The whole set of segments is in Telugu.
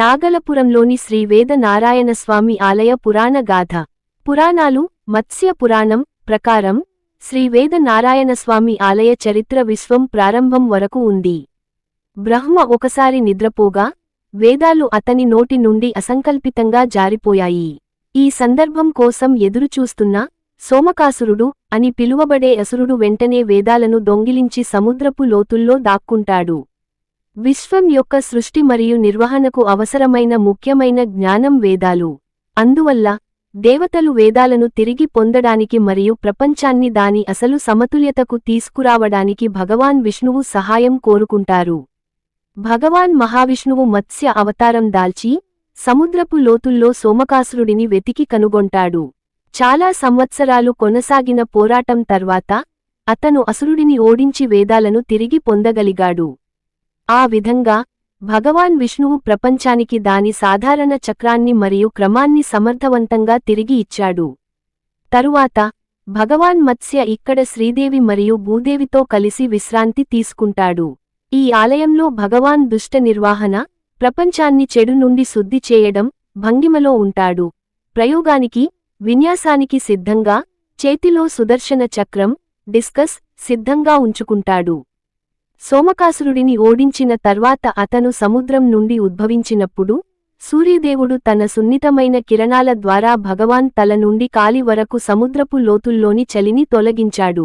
నాగలపురంలోని శ్రీ వేద నారాయణస్వామి ఆలయ పురాణ గాథ. పురాణాలు మత్స్య పురాణం ప్రకారం శ్రీ వేద నారాయణస్వామి ఆలయ చరిత్ర విశ్వం ప్రారంభం వరకు ఉంది. బ్రహ్మ ఒకసారి నిద్రపోగా వేదాలు అతని నోటి నుండి అసంకల్పితంగా జారిపోయాయి. ఈ సందర్భం కోసం ఎదురుచూస్తున్న సోమకాసురుడు అని పిలువబడే అసురుడు వెంటనే వేదాలను దొంగిలించి సముద్రపు లోతుల్లో దాక్కుంటాడు. విశ్వం యొక్క సృష్టి మరియు నిర్వహణకు అవసరమైన ముఖ్యమైన జ్ఞానం వేదాలు. అందువల్ల దేవతలు వేదాలను తిరిగి పొందడానికి మరియు ప్రపంచాన్ని దాని అసలు సమతుల్యతకు తీసుకురావడానికి భగవాన్ విష్ణువు సహాయం కోరుకుంటారు. భగవాన్ మహావిష్ణువు మత్స్య అవతారం దాల్చి సముద్రపు లోతుల్లో సోమకాసురుడిని వెతికి కనుగొంటాడు. చాలా సంవత్సరాలు కొనసాగిన పోరాటం తర్వాత అతను అసురుడిని ఓడించి వేదాలను తిరిగి పొందగలిగాడు. ఆ విధంగా భగవాన్ విష్ణువు ప్రపంచానికి దాని సాధారణ చక్రాన్ని మరియు క్రమాన్ని సమర్థవంతంగా తిరిగి ఇచ్చాడు. తరువాత భగవాన్ మత్స్య ఇక్కడ శ్రీదేవి మరియు భూదేవితో కలిసి విశ్రాంతి తీసుకుంటాడు. ఈ ఆలయంలో భగవాన్ దుష్ట నిర్వహణ ప్రపంచాన్ని చెడు నుండి శుద్ధి చేయడం భంగిమలో ఉంటాడు. ప్రయోగానికి విన్యాసానికి సిద్ధంగా చేతిలో సుదర్శన చక్రం డిస్కస్ సిద్ధంగా ఉంచుకుంటాడు. సోమకాసురుడిని ఓడించిన తర్వాత అతను సముద్రం నుండి ఉద్భవించినప్పుడు సూర్యదేవుడు తన సున్నితమైన కిరణాల ద్వారా భగవాన్ తల నుండి కాలి వరకు సముద్రపు లోతుల్లోని చలిని తొలగించాడు.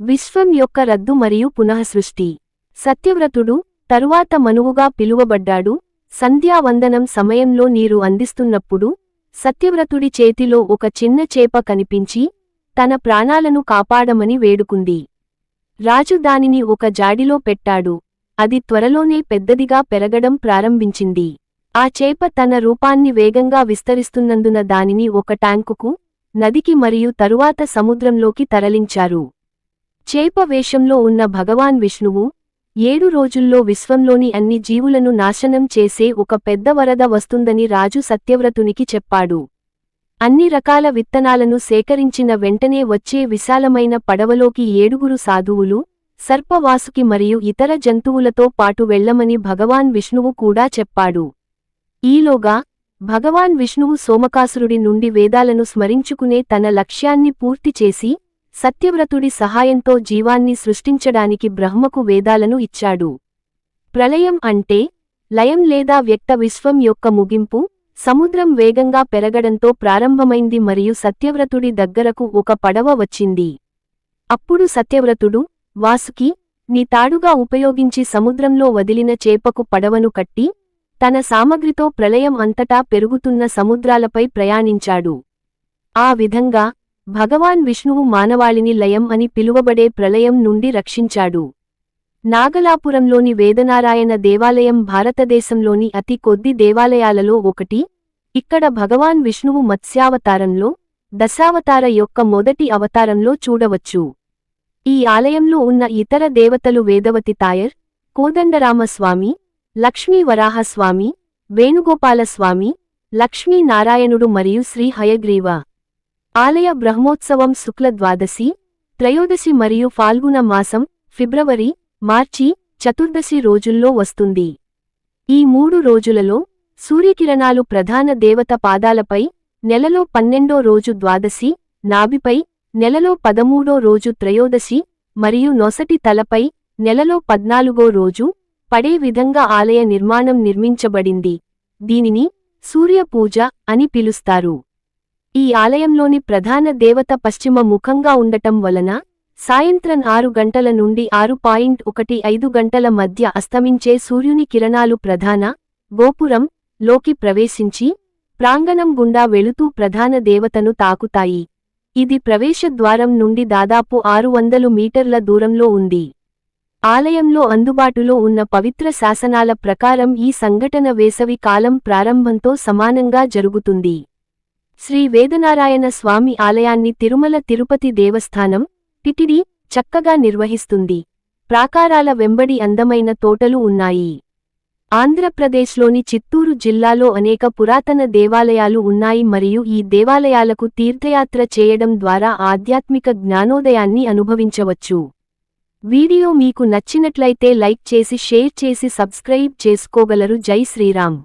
విశ్వం యొక్క రద్దు మరియు పునఃసృష్టి. సత్యవ్రతుడు తరువాత మనువుగా పిలువబడ్డాడు. సంధ్యావందనం సమయంలో నీరు అందిస్తున్నప్పుడు సత్యవ్రతుడి చేతిలో ఒక చిన్న చేప కనిపించి తన ప్రాణాలను కాపాడమని వేడుకుంది. రాజు దానిని ఒక జాడిలో పెట్టాడు. అది త్వరలోనే పెద్దదిగా పెరగడం ప్రారంభించింది. ఆ చేప తన రూపాన్ని వేగంగా విస్తరిస్తున్నందున దానిని ఒక ట్యాంకుకు నదికి మరియు తరువాత సముద్రంలోకి తరలించారు. చేప వేషంలో ఉన్న భగవాన్ విష్ణువు ఏడు రోజుల్లో విశ్వంలోని అన్ని జీవులను నాశనం చేసే ఒక పెద్ద వరద వస్తుందని రాజు సత్యవ్రతునికి చెప్పాడు. అన్ని రకాల విత్తనాలను సేకరించిన వెంటనే వచ్చే విశాలమైన పడవలోకి ఏడుగురు సాధువులు సర్పవాసుకి మరియు ఇతర జంతువులతో పాటు వెళ్ళమని భగవాన్ విష్ణువు కూడా చెప్పాడు. ఈలోగా భగవాన్ విష్ణువు సోమకాసురుడి నుండి వేదాలను స్మరించుకునే తన లక్ష్యాన్ని పూర్తి చేసి సత్యవ్రతుడి సహాయంతో జీవాన్ని సృష్టించడానికి బ్రహ్మకు వేదాలను ఇచ్చాడు. ప్రళయం అంటే లయం లేదా వ్యక్త విశ్వం యొక్క ముగింపు సముద్రం వేగంగా పెరగడంతో ప్రారంభమైంది మరియు సత్యవ్రతుడి దగ్గరకు ఒక పడవ వచ్చింది. అప్పుడు సత్యవ్రతుడు వాసుకి నీ తాడుగా ఉపయోగించి సముద్రంలో వదిలిన చేపకు పడవను కట్టి తన సామగ్రితో ప్రళయం అంతటా పెరుగుతున్న సముద్రాలపై ప్రయాణించాడు. ఆ విధంగా భగవాన్ విష్ణువు మానవాళిని లయం అని పిలువబడే ప్రళయం నుండి రక్షించాడు. నాగలాపురంలోని వేదనారాయణ దేవాలయం భారతదేశంలోని అతి కొద్ది దేవాలయాలలో ఒకటి. ఇక్కడ భగవాన్ విష్ణువు మత్స్యావతారంలో దశావతార యొక్క మొదటి అవతారంలో చూడవచ్చు. ఈ ఆలయంలో ఉన్న ఇతర దేవతలు వేదవతి తాయర్ కోదండరామస్వామి లక్ష్మీ వరాహస్వామి వేణుగోపాలస్వామి లక్ష్మీ నారాయణుడు మరియు శ్రీ హయగ్రీవ. ఆలయ బ్రహ్మోత్సవం శుక్ల ద్వాదశి త్రయోదశి మరియు ఫాల్గుణ మాసం ఫిబ్రవరి మార్చి చతుర్దశి రోజుల్లో వస్తుంది. ఈ మూడు రోజులలో సూర్యకిరణాలు ప్రధాన దేవత పాదాలపై నెలలో పన్నెండో రోజు ద్వాదశి నాభిపై నెలలో పదమూడో రోజు త్రయోదశి మరియు నొసటి తలపై నెలలో పద్నాలుగో రోజు పడే విధంగా ఆలయ నిర్మాణం నిర్మించబడింది. దీనిని సూర్య పూజ అని పిలుస్తారు. ఈ ఆలయంలోని ప్రధాన దేవత పశ్చిమ ముఖంగా ఉండటం వలన సాయంత్రం ఆరు గంటల నుండి ఆరు పాయింట్ ఒకటి ఐదు గంటల మధ్య అస్తమించే సూర్యుని కిరణాలు ప్రధాన గోపురం లోకి ప్రవేశించి ప్రాంగణం గుండా వెళుతూ ప్రధాన దేవతను తాకుతాయి. ఇది ప్రవేశద్వారం నుండి దాదాపు ఆరు వందలు మీటర్ల దూరంలో ఉంది. ఆలయంలో అందుబాటులో ఉన్న పవిత్ర శాసనాల ప్రకారం ఈ సంఘటన వేసవి కాలం ప్రారంభంతో సమానంగా జరుగుతుంది. శ్రీ వేదనారాయణ స్వామి ఆలయాన్ని తిరుమల తిరుపతి దేవస్థానం టిటిడి చక్కగా నిర్వహిస్తుంది. ప్రాకారాల వెంబడి అందమైన తోటలు ఉన్నాయి. ఆంధ్రప్రదేశ్లోని చిత్తూరు జిల్లాలో అనేక పురాతన దేవాలయాలు ఉన్నాయి మరియు ఈ దేవాలయాలకు తీర్థయాత్ర చేయడం ద్వారా ఆధ్యాత్మిక జ్ఞానోదయాన్ని అనుభవించవచ్చు. వీడియో మీకు నచ్చినట్లయితే లైక్ చేసి షేర్ చేసి సబ్స్క్రైబ్ చేసుకోగలరు. జై శ్రీరామ్.